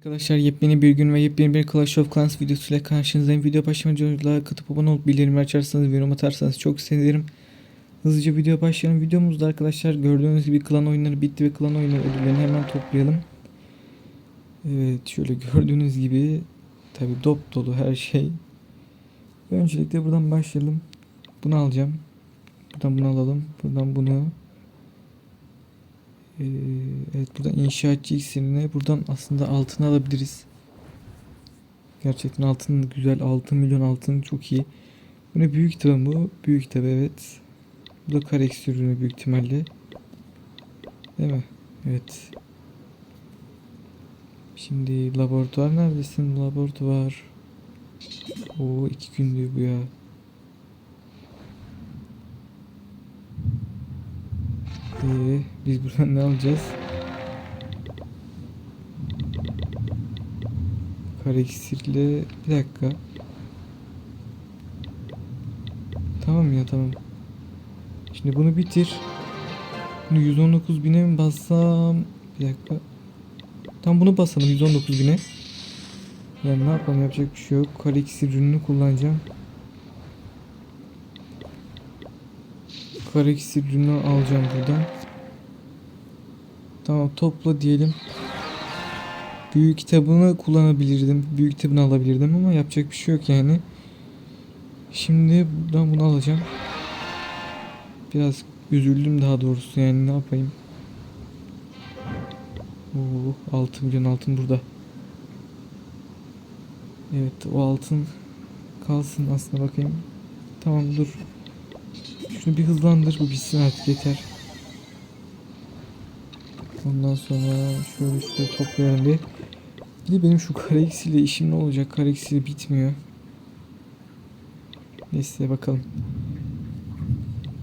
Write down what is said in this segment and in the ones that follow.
Arkadaşlar yepyeni bir gün ve yepyeni bir Clash of Clans videosuyla karşınızdayım. Video başlamadan önce like atıp abone olup bildirim açarsanız ve yorum atarsanız çok sevinirim. Hızlıca video başlayalım. Videomuzda arkadaşlar gördüğünüz gibi klan oyunları bitti ve klan oyunları ödüllerini hemen toplayalım. Evet şöyle gördüğünüz gibi tabi dop dolu her şey. Öncelikle buradan başlayalım. Bunu alacağım. Buradan bunu alalım. Buradan bunu. Ee, evet buradan inşaatçı iksirini buradan aslında altın alabiliriz. Gerçekten altın güzel. 6 milyon altın çok iyi. Bu ne büyük kitabı bu? Büyük kitabı evet. Bu da kare iksir ürünü büyük ihtimalle. Değil mi? Evet. Şimdi laboratuvar neredesin? Laboratuvar. Oo iki gündür bu ya. Ee, biz buradan ne alacağız? Kare iksirle bir dakika. Tamam ya tamam. Şimdi bunu bitir. Bunu 119 bine mi bassam? Bir dakika. Tam bunu basalım 119 bine. Yani ne yapalım yapacak bir şey yok. Kare iksir ürününü kullanacağım. Kare iksir ürünü alacağım buradan. Tamam topla diyelim. Büyük kitabını kullanabilirdim. Büyük kitabını alabilirdim ama yapacak bir şey yok yani. Şimdi buradan bunu alacağım. Biraz üzüldüm daha doğrusu yani ne yapayım. Oo, 6 milyon altın burada. Evet o altın kalsın aslında bakayım. Tamam dur. Şunu bir hızlandır bu bitsin artık yeter. Ondan sonra şöyle şöyle toplayalım bir. Bir de benim şu kare eksiyle işim ne olacak? Kare eksiyle bitmiyor. Neyse bakalım.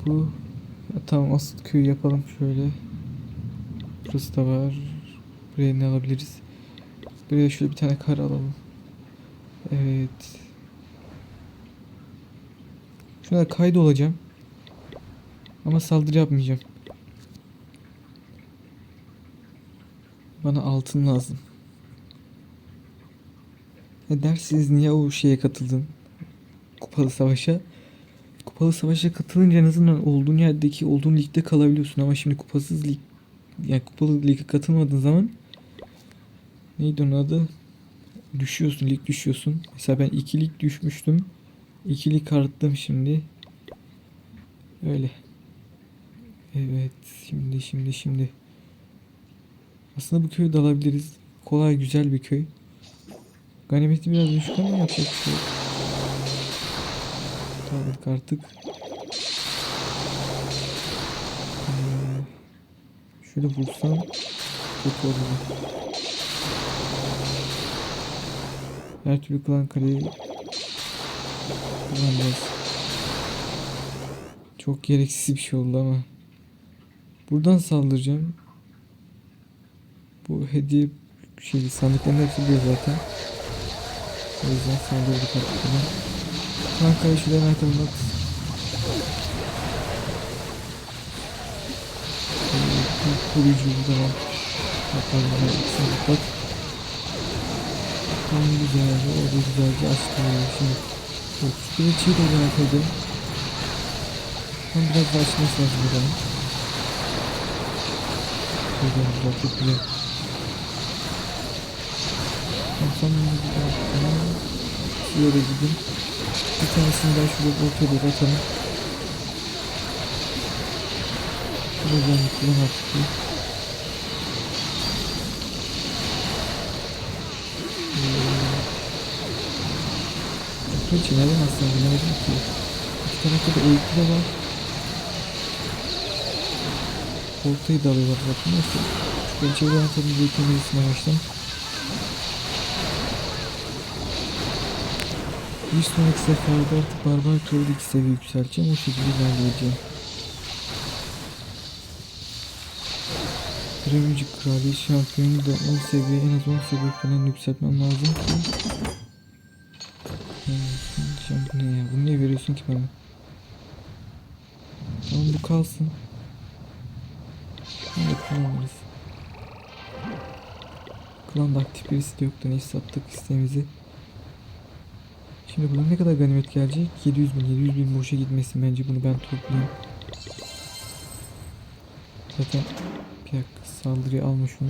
Bu ya tamam asıl köyü yapalım şöyle. Burası da var. Buraya ne alabiliriz? Buraya şöyle bir tane kar alalım. Evet. Şuna kaydı olacağım. Ama saldırı yapmayacağım. Bana altın lazım. Ne dersiniz niye o şeye katıldın? Kupalı savaşa. Kupalı savaşa katılınca en azından olduğun yerdeki olduğun ligde kalabiliyorsun ama şimdi kupasız lig yani kupalı lige katılmadığın zaman neydi onun adı? Düşüyorsun, lig düşüyorsun. Mesela ben iki lig düşmüştüm. İki lig arttım şimdi. Öyle. Evet, şimdi şimdi şimdi. Aslında bu köyü de alabiliriz. Kolay, güzel bir köy. Ganimeti biraz düşük ama yapacak bir şey yok. Artık. Ee, şöyle vursam çok olur. Her türlü klan kaleyi kullanacağız. Çok gereksiz bir şey oldu ama. Buradan saldıracağım. Bu hediye şey sandıkların hepsi bir zaten. O yüzden saldırdık buna. Kankayı şuradan arkamdan at. Bu koruyucu bu da var. Hatta bunlar ikisini kapat. Tamam güzel. Orada güzelce açtım. Şimdi Yok, Spiritual'i de merak ediyorum. Ama biraz daha açması lazım buranın. Güzel güzel çok güzel. Tamam son bir tamam. Şuraya da gidin. Bir tanesini daha şuraya ortaya doğru atalım. Şuradan kullan artık. Hiç neden aslında bilemedim ki. İki tarafta da uyku da var. Ortayı da alıyorlar zaten. Neyse. Şu pençeleri atalım. Bir temizlisine başlayalım. Bir sonraki seferde artık barbar kralı iki seviye yükselteceğim. O şekilde ilerleyeceğim. Kraliçe kraliçe şampiyonu da 10 seviye en az 10 seviye falan yükseltmem lazım ki. Ne ya? Bunu niye veriyorsun ki bana? Tamam bu kalsın. Da kullanırız. Klanda aktif birisi de yoktu. Neyse sattık isteğimizi. Şimdi buradan ne kadar ganimet gelecek? 700 bin. 700 bin boşa gitmesin bence. Bunu ben toplayayım. Zaten bir dakika saldırıya alma şunu.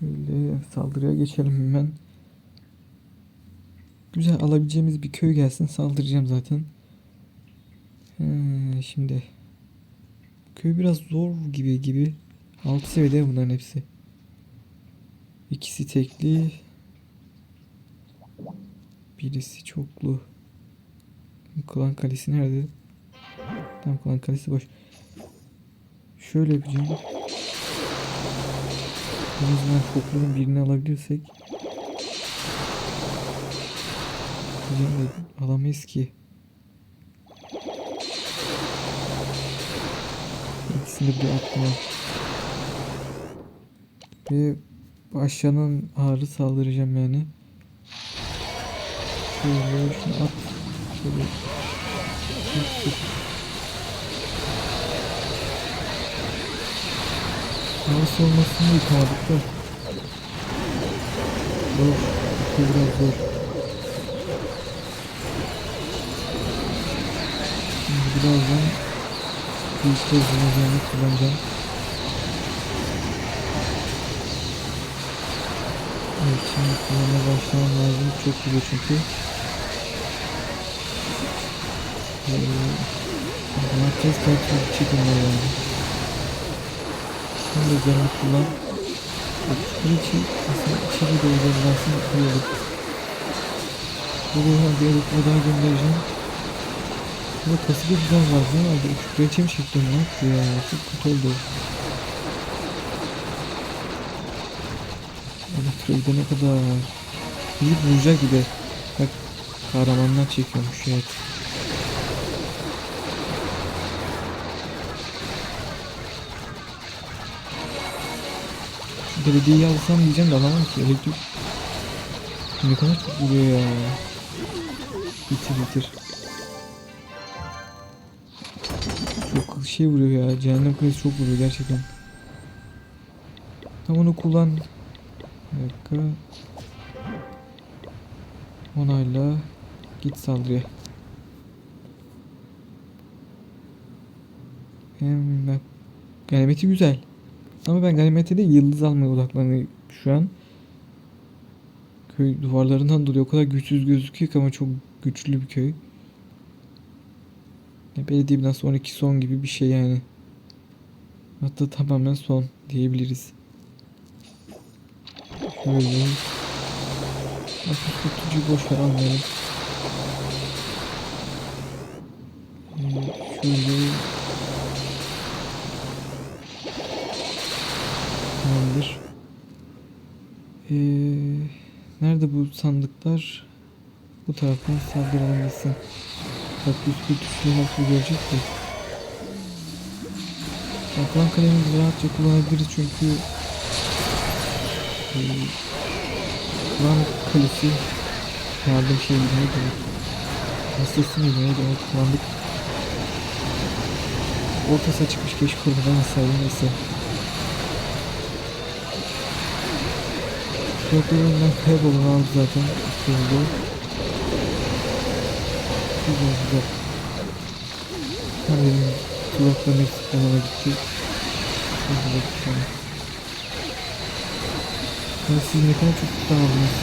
Şöyle saldırıya geçelim hemen. Güzel alabileceğimiz bir köy gelsin saldıracağım zaten. He, şimdi köy biraz zor gibi gibi. 6 seviyede bunların hepsi. İkisi tekli. Birisi çoklu. Klan kalesi nerede? Tam klan kalesi boş. Şöyle yapacağım. En azından çoklunun birini alabilirsek. De alamayız ki. İkisini bir atma. Ve aşağının ağrı saldıracağım yani. Şöyle şunu at. Şöyle. Tut, tut. Ağrısı olmasını yıkamadık da. Zor. Bu biraz zor. Şimdi birazdan büyük tezgahını kullanacağım. Şimdi kullanmaya başlamam lazım. Çok güzel çünkü. Ee, test kartı çekimler yani. Şimdi üzerine kullan. Bu için aslında içeri de uzanlansın iyi olur. Buraya bir öğretme daha göndereceğim. Burada kasıda güzel var değil mi? Abi uçuk reçe mi çektim yaptı ya? Çok kötü oldu. Elektroide ne kadar Gidip vuracak gibi. Bak kahramanlar çekiyormuş evet. Şu belediyeyi alsam diyeceğim de alamam ki elektrik. Ne kadar çok vuruyor ya. Bitir bitir. Çok şey vuruyor ya. Cehennem kulesi çok vuruyor gerçekten. Tam onu kullan. Bir dakika. Onayla. Git saldırıya. Hem bak. Ganimeti güzel. Ama ben ganimete de yıldız almaya odaklanıyorum şu an. Köy duvarlarından dolayı o kadar güçsüz gözüküyor ki ama çok güçlü bir köy. Belediye binası 12 son gibi bir şey yani. Hatta tamamen son diyebiliriz. Şöyle. Bakın kutucuğu boş ver almayalım. Şöyle. Tamamdır. Ee, nerede bu sandıklar? Bu taraftan saldıralım gitsin. Bak üst bir tuşunu nasıl görecek ki? Aklan kalemimizi rahatça kullanabiliriz çünkü Kur'an kalesi yardım şey neydi o? Hastası mıydı neydi onu kullandık. Ortası çıkmış keşke kurmadan hasarlı neyse. Bloklarından kaybolun aldı zaten. Oldu. Güzel güzel. Ha benim kulaklarım eksik olana gitti. Çok güzel Ya siz ne kadar çok dağıldınız.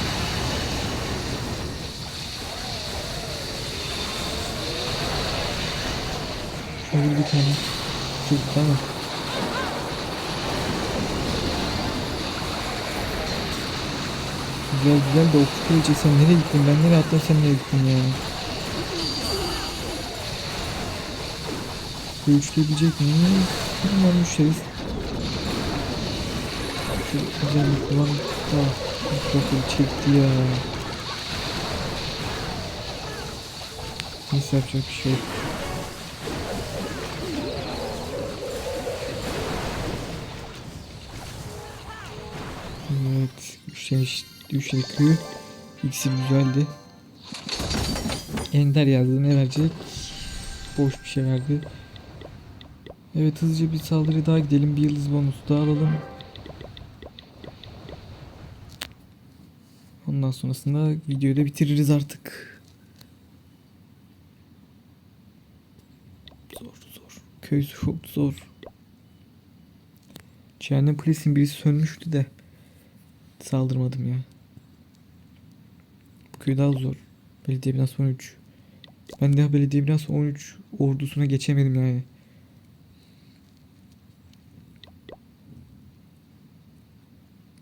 Şöyle bir tane. Çok tamam. Güzel güzel de okçu kılıcı sen nereye gittin? Ben nereye attım sen nereye gittin ya? Bu üçleyebilecek mi? Hemen müşteriz. Şu güzel bir kullan. Ah, mikrofonu çekti ya. Neyse yapacak bir şey yok. Evet. Üçlemiş, üçledi köyü. İkisi güzeldi. Ender yazdı ne verecek? Boş bir şey verdi. Evet hızlıca bir saldırı daha gidelim. Bir yıldız bonusu daha alalım. Ondan sonrasında videoyu da bitiririz artık. Zor zor. Köy çok zor. Cehennem Kulesi'nin birisi sönmüştü de. Saldırmadım ya. Bu köy daha zor. Belediye binası 13. Ben daha belediye binası 13 ordusuna geçemedim yani.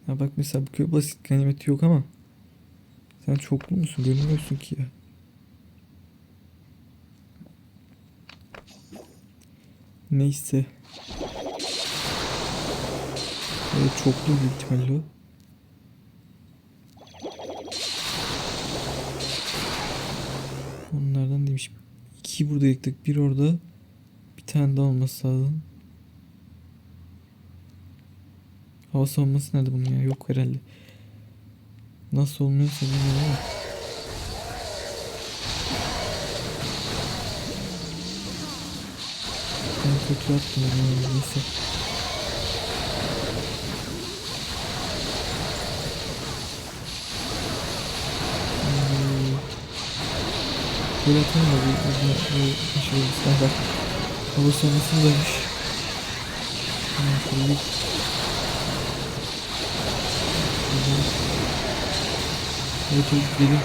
Ya bak mesela bu köy basit ganimeti yok ama sen çoklu musun? Görünmüyorsun ki ya. Neyse. Evet çoklu büyük ihtimalle. Onlardan demiş. İki burada yıktık. Bir orada. Bir tane daha olması lazım. Hava savunması nerede bunun ya? Yok herhalde. Nasıl olmuyorsa bilmiyorum. Ben kötü attım onu neyse. Hmm. Böyle atalım da bir uzun bir şey olursa bak. Hava varmış. Hmm, şöyle Evet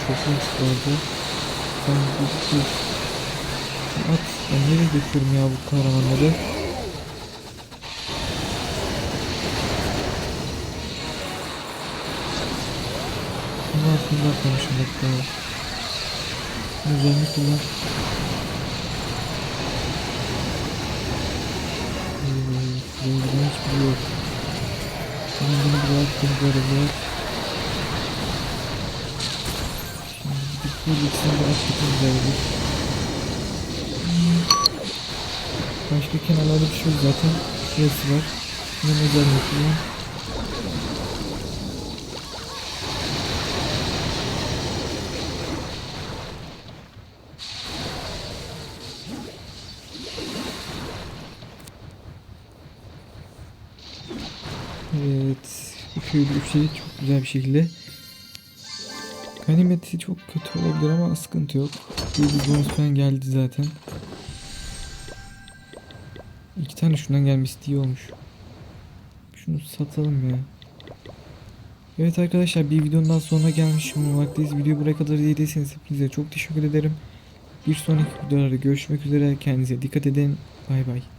hoş bu arada. Sen bu bu at ben nereye götürüyorum ya bu kahramanları? Bunun altında atlamışım bak daha. Üzerine kullan. Renginden hiçbiri yok. Hemen bunu bırak, bunu bırak. Bu ikisini de attık güzeldir. Başka kenarlarda bir şey zaten. Şurası var. Yine özel yapılan. Evet. Bu köyü yükselik çok güzel bir şekilde. Ganimeti çok kötü olabilir ama sıkıntı yok. Bir bonus falan geldi zaten. İki tane şundan gelmesi iyi olmuş. Şunu satalım ya. Evet arkadaşlar bir videonun daha sonuna gelmiş bulunmaktayız. Videoyu buraya kadar izlediyseniz hepinize çok teşekkür ederim. Bir sonraki videolarda görüşmek üzere. Kendinize dikkat edin. Bay bay.